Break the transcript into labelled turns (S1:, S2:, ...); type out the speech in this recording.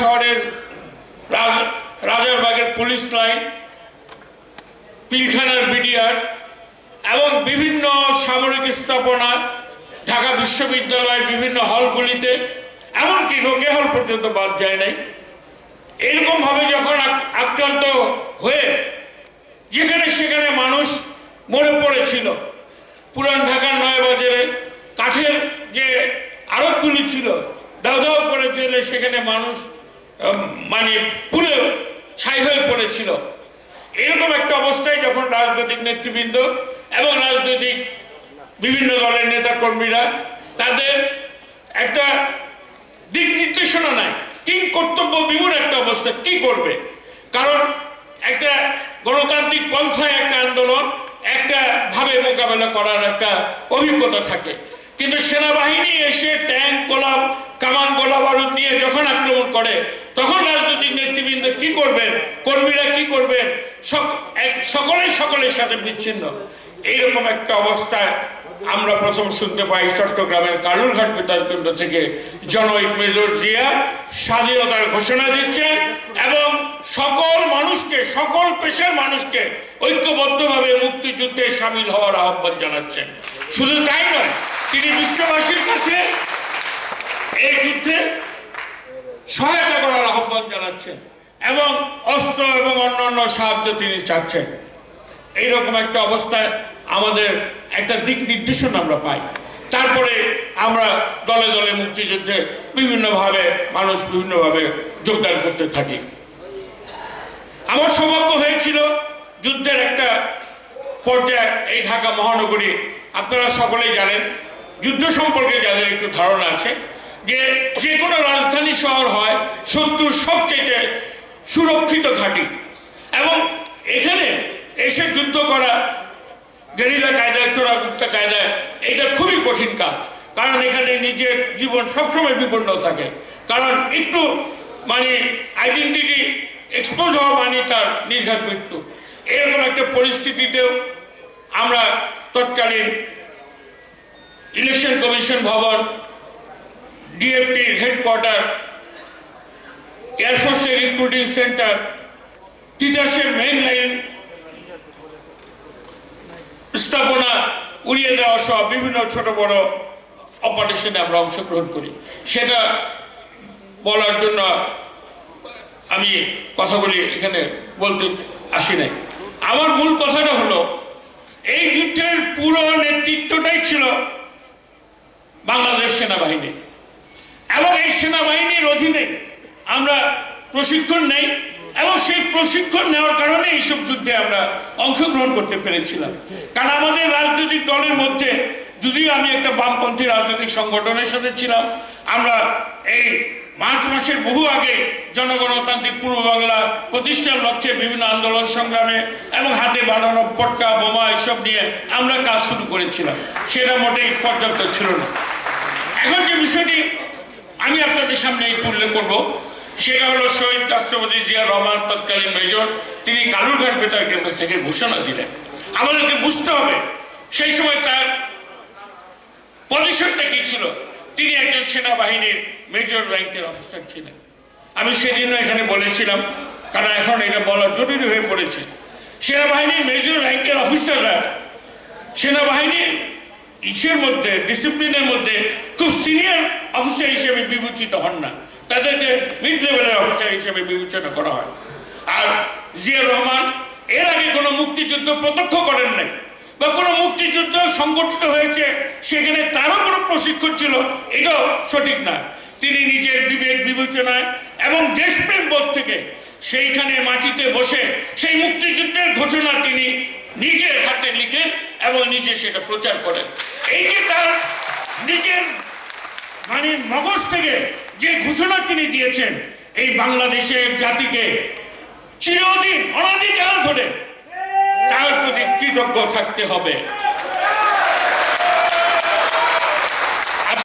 S1: শহরের রাজারবাগের police line, পিলখানার বিডিআর এবং বিভিন্ন সামরিক স্থাপনা ঢাকা বিশ্ববিদ্যালয়ের বিভিন্ন হলগুলিতে, এমনকি রোগে হল পর্যন্ত বাদ যায় নাই। এরকম ভাবে যখন আক্রান্ত হয়ে যেখানে সেখানে মানুষ মরে পড়েছিল, পুরান ঢাকার নয়াবাজারে কাঠের যে আড়তগুলি ছিল, দাও দাও করে চলে সেখানে মানুষ মানে পুরে ছাই হয়ে পড়েছিল। এরকম একটা অবস্থায় যখন রাজনৈতিক নেতৃবৃন্দ এবং রাজনৈতিক বিভিন্ন দলের নেতা কর্মীরা তাদের একটা দিক নির্দেশনা নাই, কি কর্তব্য বিমূর একটা অবস্থা, কি করবে? কারণ একটা গণতান্ত্রিক পন্থায় একটা আন্দোলন একটা ভাবে মোকাবেলা করার একটা অভিজ্ঞতা থাকে। কিন্তু সেনাবাহিনী এসে ট্যাঙ্ক গোলাপ, কামান গোলা বারুদ নিয়ে যখন আক্রমণ করে তখন রাজনৈতিক নেতৃবৃন্দ কি করবেন? কর্মীরা কি করবেন? সকলেই সকলের সাথে বিচ্ছিন্ন। এইরকম একটা অবস্থায় আমরা প্রথম শুনতে পাই চট্টগ্রামের কালুরঘাট কেন্দ্র থেকে জনৈক মেজর জিয়া স্বাধীনতার ঘোষণা দিচ্ছেন এবং সকল মানুষকে, সকল পেশার মানুষকে ঐক্যবদ্ধভাবে মুক্তিযুদ্ধে সামিল হওয়ার আহ্বান জানাচ্ছেন। শুধু তাই নয়, তিনি বিশ্ববাসীর কাছে এই যুদ্ধে সহায়তা করার আহ্বান জানাচ্ছেন এবং অস্ত্র এবং অন্যান্য সাহায্য তিনি চাচ্ছেন। এইরকম একটা অবস্থায় আমাদের একটা দিক নির্দেশনা আমরা পাই। তারপরে আমরা দলে দলে মুক্তিযুদ্ধে বিভিন্নভাবে মানুষ বিভিন্নভাবে যোগদান করতে থাকি। আমার সৌভাগ্য হয়েছিল যুদ্ধের একটা পর্যায়ে এই ঢাকা মহানগরী, আপনারা সকলেই জানেন, যুদ্ধ সম্পর্কে যাদের একটু ধারণা আছে যে যে কোনো রাজধানী শহর হয় শত্রুর সবচেয়ে সুরক্ষিত ঘাঁটি। এবং এখানে এসে যুদ্ধ করা, গেরিলা কায়দায়, চোরাগুপ্তা কায়দায়, এটা খুবই কঠিন কাজ। কারণ এখানে নিজের জীবন সবসময় বিপন্ন থাকে। কারণ একটু মানে আইডেন্টিটি এক্সপোজ হওয়া মানে তার নির্ঘাত মৃত্যু। এরকম একটা পরিস্থিতিতেও আমরা তৎকালীন ইলেকশন কমিশন ভবন ডিএফটির হেডকোয়ার্টার এয়ারফোর্সের রিক্রুটিং সেন্টার তিতাসের মেইন লাইন স্থাপনা উড়িয়ে দেওয়া সহ বিভিন্ন ছোট বড় অপারেশনে আমরা অংশগ্রহণ করি। সেটা বলার জন্য আমি কথাগুলি এখানে বলতে আসি নাই। আমার মূল কথাটা হলো, এই যুদ্ধের পুরো নেতৃত্বটাই ছিল বাংলাদেশ সেনাবাহিনী। এবং এই সেনাবাহিনীর অধীনে আমরা প্রশিক্ষণ নেই এবং সেই প্রশিক্ষণ নেওয়ার কারণে এইসব যুদ্ধে আমরা অংশগ্রহণ করতে পেরেছিলাম। কারণ আমাদের রাজনৈতিক দলের মধ্যে যদিও আমি একটা বামপন্থী রাজনৈতিক সংগঠনের সাথে ছিলাম, আমরা এই মার্চ মাসের বহু আগে জনগণতান্ত্রিক পূর্ব বাংলা প্রতিষ্ঠার লক্ষ্যে বিভিন্ন আন্দোলন সংগ্রামে এবং হাতে বানানো পটকা, বোমা এসব নিয়ে আমরা কাজ শুরু করেছিলাম। সেটা মোটেই পর্যাপ্ত ছিল না। এখন যে বিষয়টি আমি আপনাদের সামনে একটু উল্লেখ করব। সেটা হলো শহীদ রাষ্ট্রপতি জিয়া রহমান তৎকালীন মেজর। তিনি কালুরঘাট বেতার কেন্দ্র থেকে ঘোষণা দিলেন। আমাদেরকে বুঝতে হবে, সেই সময় তার পজিশনটা কি ছিল? তিনি একজন সেনাবাহিনীর মেজর র্যাঙ্কের অফিসার ছিলেন। আমি সেদিনও এখানে বলেছিলাম, কারণ এখন এটা বলা জরুরি হয়ে পড়েছে। সেনাবাহিনীর মেজর র্যাঙ্কের অফিসাররা সেনাবাহিনীর ইসের মধ্যে, ডিসিপ্লিনের মধ্যে খুব সিনিয়র অফিসার হিসেবে বিবেচিত হন না। তাদেরকে মিড লেভেলের অফিসার হিসেবে বিবেচনা করা হয়। আর জিয়া রহমান এর আগে কোনো মুক্তিযুদ্ধ প্রত্যক্ষ করেন নাই বা কোনো মুক্তিযুদ্ধ সংগঠিত হয়েছে, সেখানে তারও কোনো প্রশিক্ষণ ছিল, এটাও সঠিক না। তিনি নিজের বিবেক বিবেচনায় এবং দেশপ্রেম বোধ থেকে সেইখানে মাটিতে বসে সেই মুক্তিযুদ্ধের ঘোষণা তিনি নিজের হাতে লিখেন এবং নিজে সেটা প্রচার করেন এই যে তার নিজের মানে মগজ থেকে যে ঘোষণা তিনি দিয়েছেন, এই বাংলাদেশের জাতিকে চিরদিন অনাদিকাল ধরে তার প্রতি কৃতজ্ঞ থাকতে হবে।